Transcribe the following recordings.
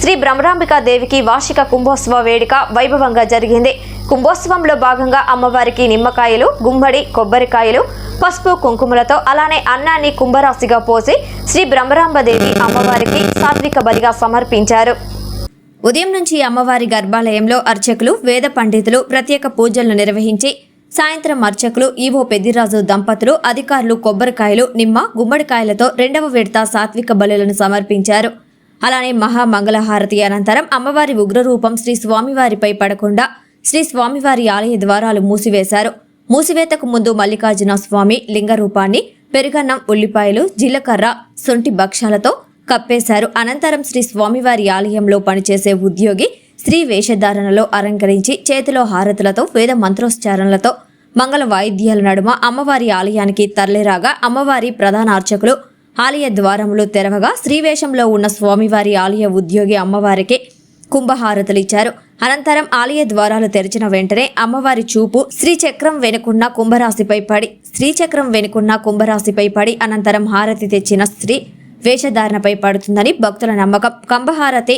శ్రీ భ్రమరాంబికా దేవికి వార్షిక కుంభోత్సవ వేడుక వైభవంగా జరిగింది. కుంభోత్సవంలో భాగంగా అమ్మవారికి నిమ్మకాయలు గుమ్మడి కొబ్బరికాయలు పసుపు కుంకుమలతో అలానే అన్నాన్ని కుంభరాశిగా పోసి శ్రీ భ్రమరాంబదేవి అమ్మవారికి సాత్విక బలిగా సమర్పించారు. ఉదయం నుంచి అమ్మవారి గర్భాలయంలో అర్చకులు వేద పండితులు ప్రత్యేక పూజలను నిర్వహించి సాయంత్రం అర్చకులు ఈవో పెద్దిరాజు దంపతులు అధికారులు కొబ్బరికాయలు నిమ్మ గుమ్మడికాయలతో రెండవ విడత సాత్విక బలులను సమర్పించారు. అలానే మహామంగళహారతి అనంతరం అమ్మవారి ఉగ్రరూపం శ్రీ స్వామివారిపై పడకుండా శ్రీ స్వామివారి ఆలయ ద్వారాలు మూసివేశారు. మూసివేతకు ముందు మల్లికార్జున స్వామి లింగ రూపాన్ని పెరుగన్నం ఉల్లిపాయలు జీలకర్ర సొంటి భక్ష్యాలతో కప్పేశారు. అనంతరం శ్రీ స్వామివారి ఆలయంలో పనిచేసే ఉద్యోగి స్త్రీ వేషధారణలో అలంకరించి చేతిలో హారతులతో వేద మంత్రోచ్చారణలతో మంగళ వాయిద్యాల నడుమ అమ్మవారి ఆలయానికి తరలిరాగా అమ్మవారి ప్రధాన అర్చకులు ఆలయ ద్వారములు తెరవగా శ్రీవేషంలో ఉన్న స్వామివారి ఆలయ ఉద్యోగి అమ్మవారికి కుంభహారతులిచ్చారు అనంతరం ఆలయ ద్వారాలు తెరిచిన వెంటనే అమ్మవారి చూపు శ్రీచక్రం వెనుకున్న కుంభరాశిపై పడి శ్రీచక్రం వెనుకున్న కుంభరాశిపై పడి అనంతరం హారతి తెచ్చిన స్త్రీ వేషధారణపై పడుతుందని భక్తుల నమ్మకం. కంభహారతి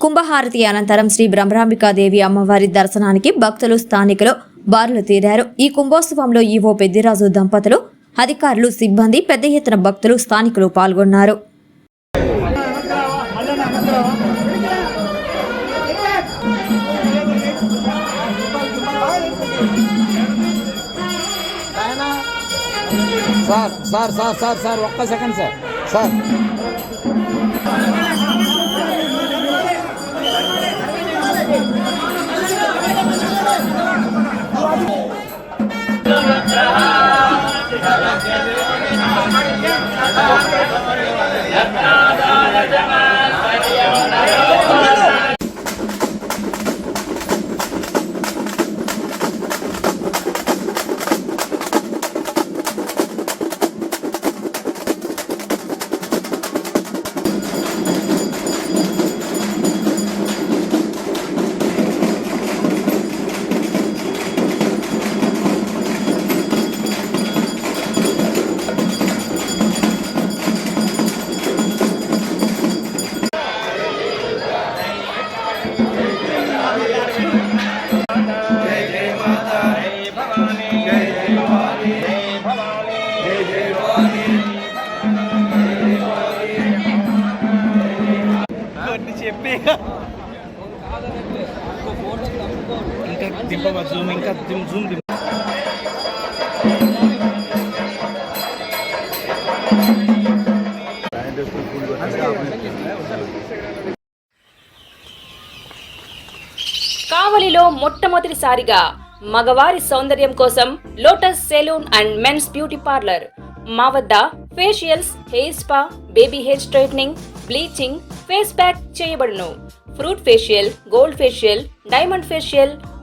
కుంభహారతి అనంతరం శ్రీ బ్రహ్మరాంబికాదేవి అమ్మవారి దర్శనానికి భక్తులు స్థానికులు బారులు తీరారు. ఈ కుంభోత్సవంలో ఈవో పెద్దిరాజు దంపతులు అధికారులు సిబ్బంది పెద్ద ఎత్తున భక్తులు స్థానికులు పాల్గొన్నారు. Sir sir sir sir sir ఒక్క second sir sir. దింపవ? జూమ్ ఇంకా జూమ్ జూమ్ దింప. కావలిలో మొట్టమొదటిసారిగా మగవారి సౌందర్యం కోసం Lotus salon and men's beauty parlour. మా వద్ద facials hair spa baby hair straightening bleaching face pack చేయబడును. Fruit facial gold facial diamond facial